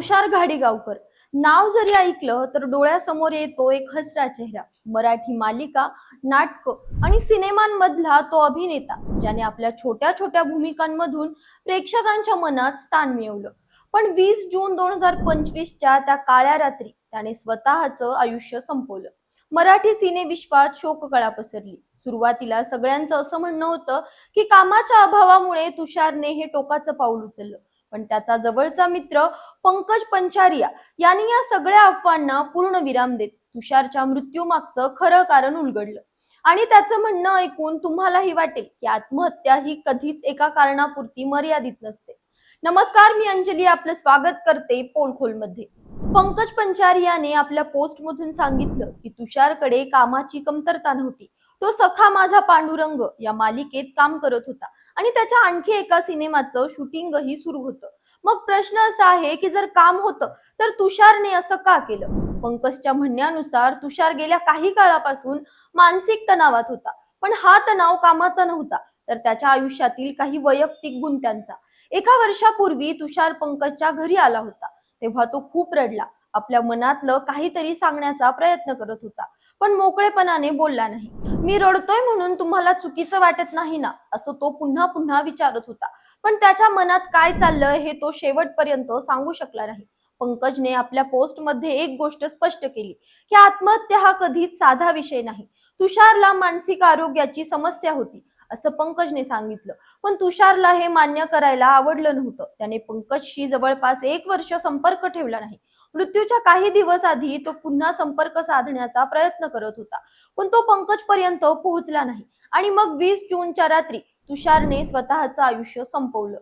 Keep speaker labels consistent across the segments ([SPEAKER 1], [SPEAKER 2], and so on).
[SPEAKER 1] तुषार घाडीगावकर. नाव जरी ऐकलं तर डोळ्यासमोर येतो एक हसरा चेहरा. मराठी मालिका नाटक आणि सिनेमांमधला तो अभिनेता ज्याने आपल्या छोट्या छोट्या भूमिकांमधून प्रेक्षकांच्या मनात स्थान मिळवलं. पण वीस जून दोन हजार पंचवीसच्या त्या काळ्या रात्री त्याने स्वतःचं आयुष्य संपवलं. मराठी सिनेविश्वात शोककळा पसरली. सुरुवातीला सगळ्यांचं असं म्हणणं होतं की कामाच्या अभावामुळे तुषारने हे टोकाचं पाऊल उचललं. पण त्याचा जवळचा मित्र पंकज पंचारिया यांनी या सगळ्या अफवांना पूर्ण विराम देत तुषारच्या मृत्यूमागचं खरं कारण उलगडलं. आणि त्याचं म्हणणं ऐकून तुम्हालाही वाटेल की आत्महत्या ही कधीच एका कारणापुरती मर्यादित नसते. नमस्कार मी अंजली आपलं स्वागत करते पोलखोलमध्ये पंकज पंचारियाने आपल्या पोस्ट मधून सांगितलं की तुषारकडे कामाची कमतरता नव्हती. तो सखा माझा पांडुरंग या मालिकेत काम करत होता. आणि त्याच्या आणखी एका सिनेमाचं शूटिंगही सुरू होतं. मग प्रश्न असा आहे की जर काम होतं तर तुषारने असं का केलं? पंकजच्या म्हणण्यानुसार तुषार गेल्या काही काळापासून मानसिक तणावात होता. पण हा तणाव कामाचा नव्हता तर त्याच्या आयुष्यातील काही वैयक्तिक गुंत्यांचा. एका वर्षापूर्वी तुषार पंकजच्या घरी आला होता तेव्हा तो खूप रडला. आपल्या मनातलं काहीतरी सांगण्याचा प्रयत्न करत होता. पण मोकळेपणाने बोलला नाही. मी रडतोय म्हणून तुम्हाला चुकीचं वाटत नाही ना? असं तो पुन्हा पुन्हा विचारत होता. पण त्याच्या मनात काय चाललंय हे तो शेवटपर्यंत सांगू शकला नाही. पंकजने आपल्या पोस्टमध्ये एक गोष्ट स्पष्ट केली. की आत्महत्या हा कधीच साधा विषय नाही. तुषारला मानसिक आरोग्याची समस्या होती असं पंकजने सांगितलं. पण तुषारला हे मान्य करायला आवडलं नव्हतं. त्याने पंकजशी जवळपास एक वर्ष संपर्क ठेवला नाही. मृत्यूच्या काही दिवस आधी तो पुन्हा संपर्क साधण्याचा प्रयत्न करत होता. पण तो पंकज पर्यंत पोहोचला नाही आणि मग वीस जूनच्या रात्री तुषारने स्वतःचं आयुष्य संपवलं.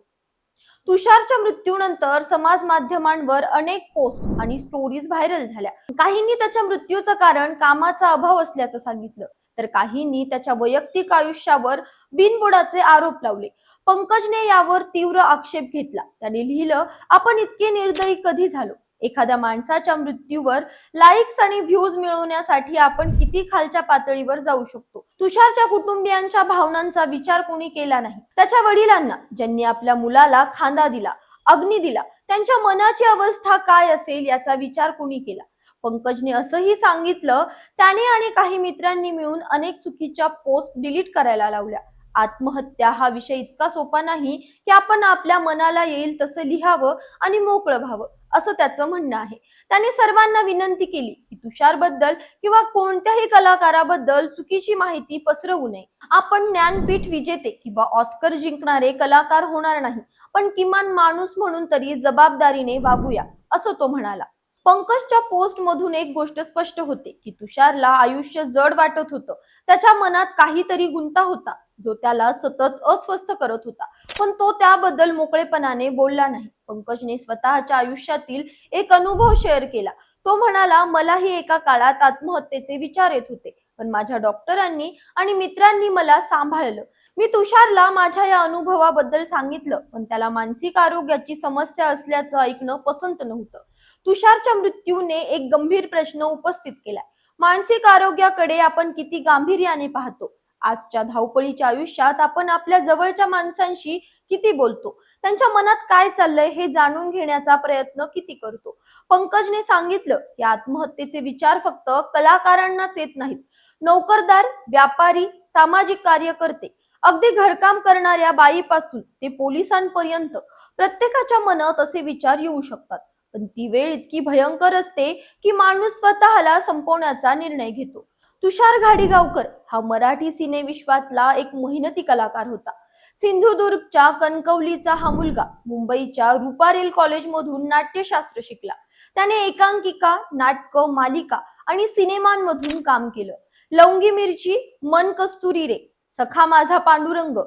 [SPEAKER 1] तुषारच्या मृत्यूनंतर समाज माध्यमांवर अनेक पोस्ट आणि स्टोरीज व्हायरल झाल्या. काहींनी त्याच्या मृत्यूचं कारण कामाचा अभाव असल्याचं सांगितलं. तर काहींनी त्याच्या वैयक्तिक आयुष्यावर बिनबुडाचे आरोप लावले. पंकजने यावर तीव्र आक्षेप घेतला. त्याने लिहिलं आपण इतके निर्दयी कधी झालो? एखाद्या माणसाच्या मृत्यूवर लाईक्स आणि व्ह्यूज मिळवण्यासाठी आपण किती खालच्या पातळीवर जाऊ शकतो? तुषारच्या कुटुंबियांच्या भावनांचा विचार कोणी केला नाही. त्याच्या वडिलांना ज्यांनी आपल्या मुलाला खांदा दिला अग्नी दिला त्यांच्या मनाची अवस्था काय असेल याचा विचार कोणी केला? पंकजने असंही सांगितलं त्याने आणि काही मित्रांनी मिळून अनेक चुकीच्या पोस्ट डिलीट करायला लावल्या. आत्महत्या हा विषय इतका सोपा नाही की आपण आपल्या मनाला येईल तसं लिहावं आणि मोकळं व्हावं. असं त्याचं म्हणणं आहे. त्याने सर्वांना विनंती केली की तुषारबद्दल किंवा कोणत्याही कलाकाराबद्दल चुकीची माहिती पसरवू नये. आपण ज्ञानपीठ विजेते किंवा ऑस्कर जिंकणारे कलाकार होणार नाही. पण किमान माणूस म्हणून तरी जबाबदारीने वागूया असं तो म्हणाला. पंकजच्या पोस्ट मधून एक गोष्ट स्पष्ट होते की तुषारला आयुष्य जड वाटत होतं. त्याच्या मनात काहीतरी गुंता होता. जो त्याला सतत अस्वस्थ करत होता. पण तो त्याबद्दल मोकळेपणाने बोलला नाही. पंकजने स्वतःच्या आयुष्यातील एक अनुभव शेअर केला. तो म्हणाला मलाही एका काळात आत्महत्येचे विचार येत होते. पण माझ्या डॉक्टरांनी आणि मित्रांनी मला सांभाळलं. मी तुषारला माझ्या या अनुभवाबद्दल सांगितलं. पण त्याला मानसिक आरोग्याची समस्या असल्याचं ऐकणं पसंत नव्हतं. तुषारच्या मृत्यूने एक गंभीर प्रश्न उपस्थित केलाय मानसिक आरोग्याकडे आपण किती गांभीर्याने पाहतो? आजच्या धावपळीच्या आयुष्यात आपण आपल्या जवळच्या माणसांशी किती बोलतो? त्यांच्या मनात काय चाललंय हे जाणून घेण्याचा प्रयत्न किती करतो? पंकजने सांगितलं की आत्महत्येचे विचार फक्त कलाकारांनाच येत नाहीत. नोकरदार व्यापारी सामाजिक कार्यकर्ते अगदी घरकाम करणाऱ्या बाईपासून ते पोलिसांपर्यंत प्रत्येकाच्या मनात असे विचार येऊ शकतात. पण ती वेळ इतकी भयंकर असते की माणूस स्वतःला संपवण्याचा निर्णय घेतो. तुषार घाडीगावकर हा मराठी सिनेविश्वातला एक मेहनती कलाकार होता. सिंधुदुर्गच्या कणकवलीचा हा मुलगा मुंबईच्या रुपारेल कॉलेजमधून नाट्यशास्त्र शिकला. त्याने एकांकिका नाटक मालिका आणि सिनेमांमधून काम केलं. लवंगी मिरची मन कस्तुरी रे सखा माझा पांडुरंग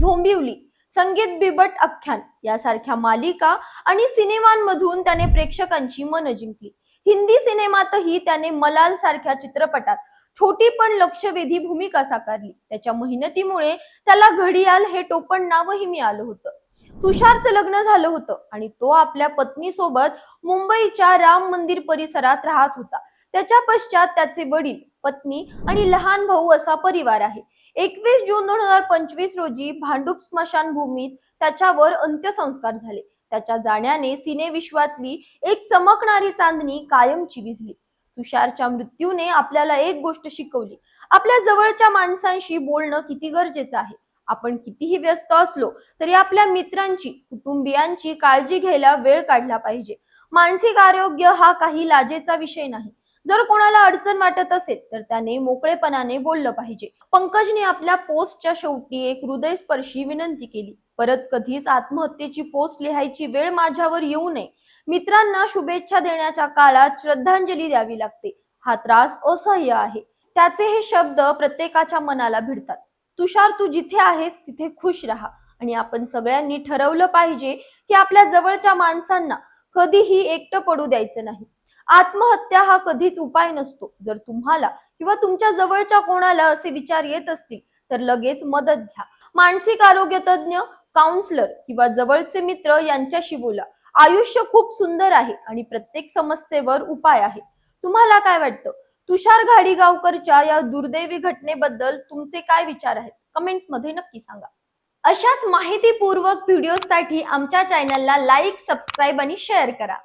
[SPEAKER 1] झोंबिवली संगीत बिबट आख्यान यासारख्या मालिका आणि सिनेमांमधून त्याने प्रेक्षकांची मन जिंकली. हिंदी सिनेमातही त्याने मलाल सारख्या चित्रपटात छोटी पण लक्षवेधी भूमिका साकारली त्याच्या मेहनतीमुळे त्याला घडियाल हे टोपण नावही मिळालं होतं. तुषारचं लग्न झालं होतं आणि तो आपल्या पत्नीसोबत मुंबईच्या राम मंदिर परिसरात राहत होता. त्याच्या पश्चात त्याचे वडील पत्नी आणि लहान भाऊ असा परिवार आहे. एकवीस जून दोन हजार पंचवीस रोजी भांडूप स्मशानभूमीत त्याच्यावर अंत्यसंस्कार झाले. त्याच्या जाण्याने सिनेविश्वातली एक चमकणारी चांदणी कायमची विझली. तुषारच्या मृत्यूने आपल्याला एक गोष्ट शिकवली. आपल्या जवळच्या माणसांशी बोलणं किती गरजेचं आहे? आपण कितीही व्यस्त असलो तरी आपल्या मित्रांची कुटुंबियांची काळजी घ्यायला वेळ काढला पाहिजे. मानसिक आरोग्य हा काही लाजेचा विषय नाही. जर कोणाला अडचण वाटत असेल तर त्याने मोकळेपणाने बोललं पाहिजे. पंकजने आपल्या पोस्टच्या शेवटी एक हृदयस्पर्शी विनंती केली. परत कधीच आत्महत्येची पोस्ट लिहायची वेळ माझ्यावर येऊ नये. मित्रांना शुभेच्छा देण्याच्या काळात श्रद्धांजली द्यावी लागते. हा त्रास असह्य आहे. त्याचे हे शब्द प्रत्येकाच्या मनाला भिडतात. तुषार तू जिथे आहेस तिथे खुश राहा. आणि आपण सगळ्यांनी ठरवलं पाहिजे की आपल्या जवळच्या माणसांना कधीही एकटं पडू द्यायचं नाही. आत्महत्या हा कधीच उपाय नसतो. जर तुम्हाला किंवा तुमच्या जवळच्या कोणाला असे विचार येत असतील तर लगेच मदत घ्या. मानसिक आरोग्य तज्ज्ञ काउन्सलर किंवा जवळचे मित्र यांच्याशी बोला. आयुष्य खूप सुंदर आहे आणि प्रत्येक समस्येवर उपाय आहे. तुम्हाला काय वाटतं? तुषार घाडीगावकरच्या या दुर्दैवी घटनेबद्दल तुमचे काय विचार आहेत? कमेंटमध्ये नक्की सांगा. अशाच माहितीपूर्वक व्हिडिओसाठी आमच्या चॅनलला लाईक सबस्क्राईब आणि शेअर करा.